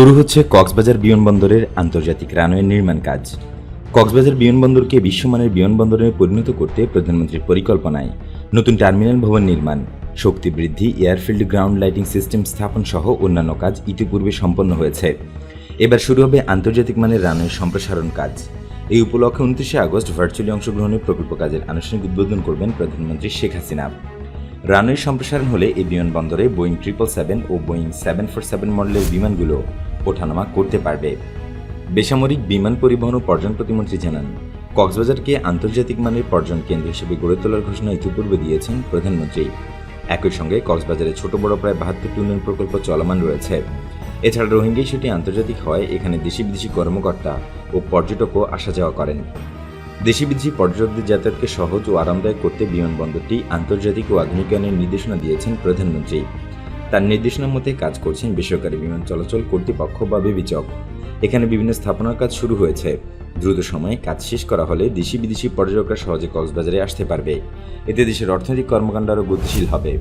শুরু হচ্ছে কক্সবাজার বিমানবন্দরের আন্তর্জাতিক রানওয়ে নির্মাণ কাজ। কক্সবাজার বিমানবন্দরকে বিশ্বমানের বিমানবন্দরে পরিণত করতে প্রধানমন্ত্রীর পরিকল্পনায় নতুন টার্মিনাল ভবন নির্মাণ, শক্তি বৃদ্ধি, এয়ারফিল্ড গ্রাউন্ড লাইটিং সিস্টেম স্থাপন সহ অন্যান্য কাজ ইতিপূর্বে সম্পন্ন হয়েছে। এবার শুরু হবে আন্তর্জাতিক মানের রানওয়ে সম্প্রসারণ কাজ। এই উপলক্ষে উনত্রিশে আগস্ট ভার্চুয়ালি অংশগ্রহণে প্রকল্প কাজের আনুষ্ঠানিক উদ্বোধন করবেন প্রধানমন্ত্রী শেখ হাসিনা। রানওয়ে সম্প্রসারণ হলে এই বিমানবন্দরে বোয়িং ট্রিপল সেভেন ও বোয়িং সেভেন ফোর সেভেন মডেলের বিমানগুলো ওঠানামা করতে পারবে। বেসামরিক বিমান পরিবহন ও পর্যটন প্রতিমন্ত্রী জানান, কক্সবাজারকে আন্তর্জাতিক মানের পর্যটন কেন্দ্র হিসেবে গড়ে তোলার ঘোষণা ইতিপূর্বে দিয়েছেন প্রধানমন্ত্রী। একই সঙ্গে কক্সবাজারে ছোট বড় প্রায় বাহাত্তরটি উন্নয়ন প্রকল্প চলমান রয়েছে। এছাড়া রোহিঙ্গা ইস্যুটি আন্তর্জাতিক হওয়ায় এখানে দেশি বিদেশি কর্মকর্তা ও পর্যটকও আসা যাওয়া করেন। দেশি বিদেশি পর্যটকদের যাতায়াতকে সহজ ও আরামদায়ক করতে বিমানবন্দরটি আন্তর্জাতিক ও আধুনিকায়নের নির্দেশনা দিয়েছেন প্রধানমন্ত্রী। তার নির্দেশনা মতে কাজ করছেন বেসরকারি বিমান চলাচল কর্তৃপক্ষ বা বিবেচক। এখানে বিভিন্ন স্থাপনার কাজ শুরু হয়েছে। দ্রুত সময়ে কাজ শেষ করা হলে দেশি বিদেশি পর্যটকরা সহজে কক্সবাজারে আসতে পারবে। এতে দেশের অর্থনৈতিক কর্মকাণ্ড আরও গতিশীল হবে।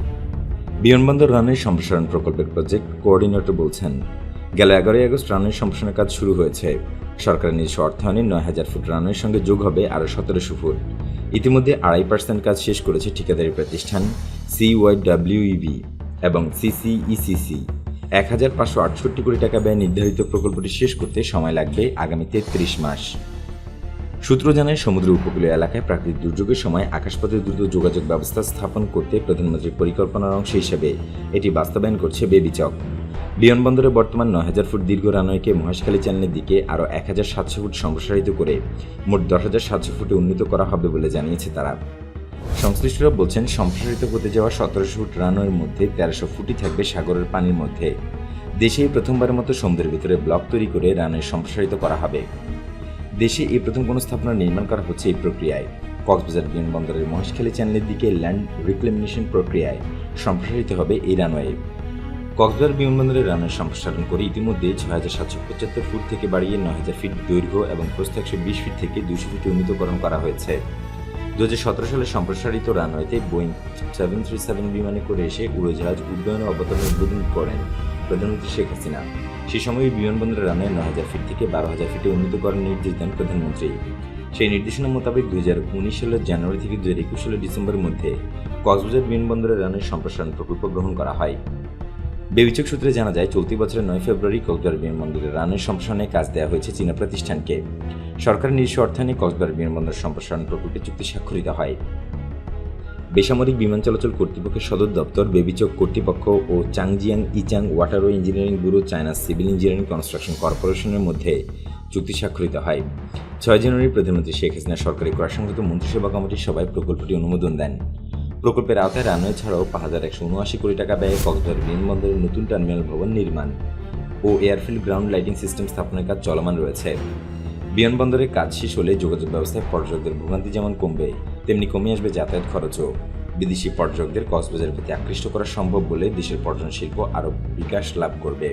বিমানবন্দর রানের সম্প্রসারণ প্রকল্পের প্রজেক্ট কোঅর্ডিনেটর বলছেন, গেল এগারোই আগস্ট রানের সম্প্রসারণের কাজ শুরু হয়েছে। সরকারের নিজস্ব অর্থায়নে নয় হাজার ফুট রানের সঙ্গে যোগ হবে আরও সতেরোশো ফুট। ইতিমধ্যে আড়াই পার্সেন্ট কাজ শেষ করেছে ঠিকাদারি প্রতিষ্ঠান সিওয়াইডাব্লিউইবি। এবং সিসিইসিসি এক হাজার পাঁচশো আটষট্টি কোটি টাকা ব্যয় নির্ধারিত প্রকল্পটি শেষ করতে সময় লাগবে আগামী তেত্রিশ মাস। সূত্র জানায় সমুদ্র উপকূলীয় এলাকায় প্রাকৃতিক দুর্যোগের সময় আকাশপথে দ্রুত যোগাযোগ ব্যবস্থা স্থাপন করতে প্রধানমন্ত্রীর পরিকল্পনার অংশ হিসেবে এটি বাস্তবায়ন করছে বেবিচক। বিমানবন্দরে বর্তমান নয় হাজার ফুট দীর্ঘ রানওয়েকে মহেশখালী চ্যানেলের দিকে আরও এক হাজার সাতশো ফুট সম্প্রসারিত করে মোট দশ হাজার সাতশো ফুটে উন্নীত করা হবে বলে জানিয়েছে তারা। সংশ্লিষ্টরা বলছেন, সম্প্রসারিত হতে যাওয়া সতেরোশো ফুট রানওয়ের মধ্যে তেরোশো ফুটই থাকবে সাগরের পানির মধ্যে। দেশেই প্রথমবারের মতো সমুদ্রের ভিতরে ব্লক তৈরি করে রানওয়ে সম্প্রসারিত করা হবে। দেশে এই প্রথম কোনো স্থাপনা নির্মাণ করা হচ্ছে এই প্রক্রিয়ায়। কক্সবাজার বিমানবন্দরের মহেশখালী চ্যানেলের দিকে ল্যান্ড রিক্লেমিনেশন প্রক্রিয়ায় সম্প্রসারিত হবে এই রানওয়ে। কক্সবাজার বিমানবন্দরের রানওয়ে সম্প্রসারণ করে ইতিমধ্যে ছয় হাজার সাতশো পঁচাত্তর ফুট থেকে বাড়িয়ে নয় হাজার ফিট দৈর্ঘ্য এবং প্রস্থ একশো বিশ ফিট থেকে দুশো ফিটে উন্নীতকরণ করা হয়েছে। দু হাজার সতেরো সালে সম্প্রসারিত রানওয়েতে বোয়িং সেভেন থ্রি সেভেন বিমানে করে এসে উড়োজাহাজ উড্ডয়ন অবতরণ উদ্বোধন করেন প্রধানমন্ত্রী শেখ হাসিনা। সেই সময় বিমানবন্দরের রানওয়ে নয় হাজার ফিট থেকে বারো হাজার ফিটে উন্নীত করার নির্দেশ দেন প্রধানমন্ত্রী। সেই নির্দেশনা মোতাবেক দুই হাজার উনিশ সালের জানুয়ারি থেকে দু হাজার একুশ সালের ডিসেম্বরের মধ্যে কক্সবাজার বিমানবন্দরের রানের সম্প্রসারণ প্রকল্প গ্রহণ করা হয়। বেবিচক সূত্রে জানা যায়, চলতি বছরের নয় ফেব্রুয়ারি কক্সবাজার বিমানবন্দরের রানের সম্প্রসারণে কাজ দেওয়া হয়েছে চীনা প্রতিষ্ঠানকে। সরকারের নিজস্ব অর্থায়নে কক্সবাজার বিমানবন্দর সম্প্রসারণ প্রকল্পে চুক্তি স্বাক্ষরিত হয়। বেসামরিক বিমান চলাচল কর্তৃপক্ষের সদর দপ্তর, বেবিচক কর্তৃপক্ষ ও Changjiang Yichang waterway engineering bureau, China civil engineering construction কর্পোরেশনের মধ্যে চুক্তি স্বাক্ষরিত হয়। ছয় জানুয়ারি প্রধানমন্ত্রী শেখ হাসিনা সরকারি করাসংগত মন্ত্রিসভা কমিটির সভায় প্রকল্পটি অনুমোদন দেন। প্রকল্পের আওতায় রানওয়ে ছাড়াও পাঁচ হাজার একশো উনআশি কোটি টাকা ব্যয়ে কক্সবাজার বিমানবন্দরের নতুন টার্মিনাল ভবন নির্মাণ ও এয়ারফিল্ড গ্রাউন্ড লাইটিং সিস্টেম স্থাপনের কাজ চলমান রয়েছে। বিমানবন্দরের কাজ শেষ হলে যোগাযোগ ব্যবস্থায় পর্যটকদের ভোগান্তি যেমন কমবে, তেমনি কমে আসবে যাতায়াত খরচও। বিদেশি পর্যটকদের কক্সবাজারের প্রতি আকৃষ্ট করা সম্ভব বলে দেশের পর্যটন শিল্প আরও বিকাশ লাভ করবে।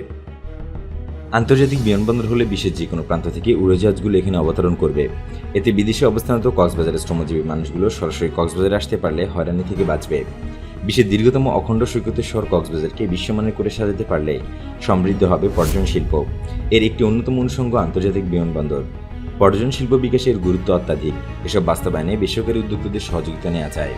আন্তর্জাতিক বিমানবন্দর হলে বিশ্বের যে কোনো প্রান্ত থেকে উড়োজাহাজগুলো এখানে অবতরণ করবে। এতে বিদেশে অবস্থানত কক্সবাজারের শ্রমজীবী মানুষগুলো সরাসরি কক্সবাজারে আসতে পারলে হয়রানি থেকে বাঁচবে। বিশ্বের দীর্ঘতম অখণ্ড সৈকতের শহর কক্সবাজারকে বিশ্বমানের করে সাজাতে পারলে সমৃদ্ধ হবে পর্যটন শিল্প। এর একটি অন্যতম অনুষঙ্গ আন্তর্জাতিক বিমানবন্দর পর্যটন শিল্প বিকাশের গুরুত্ব অত্যাধিক। এসব বাস্তবায়নে বেসরকারি উদ্যোক্তাদের সহযোগিতা নেওয়া চায়